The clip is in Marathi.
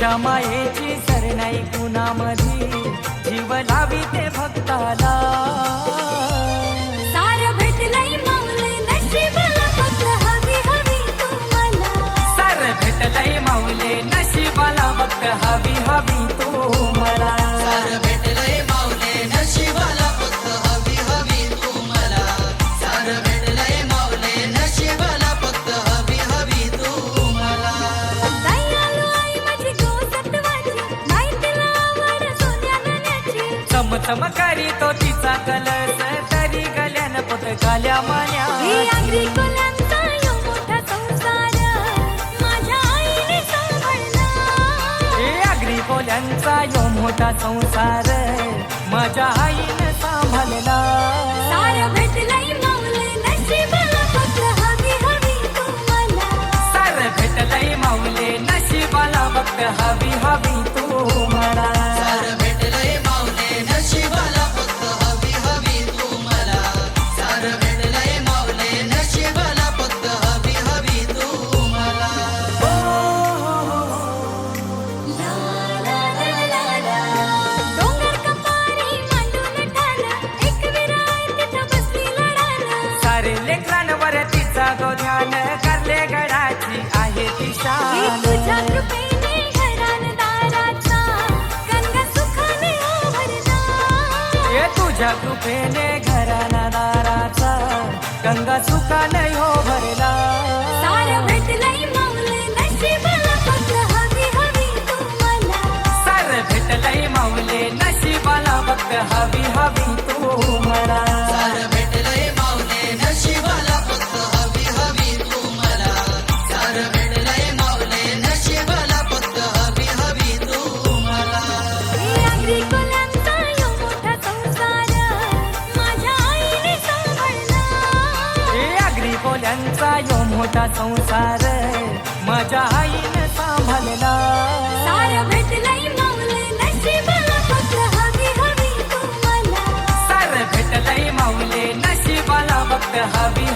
समायेची सरणाई कुणामधी? जीव लावी ते भक्ताला. हवी हवी तू मला सार भेटलंय चमकारी तो तिचा कलस तरी गल्यान पत गाल्या मान्या आगरी कोल्यांचा यो मोठा संसार माझ्या आईने सांभाळला. सार भेटलय माऊले नशिबाला फक्त हवी तुझ्या कृपेने घराना दाराचा गंगा सुका नाही हो भरला. त्यांचा यो मोठा संसार माझ्या आईने सांभाळला. सार भेटलय माऊले नशिबाला फक्त हवी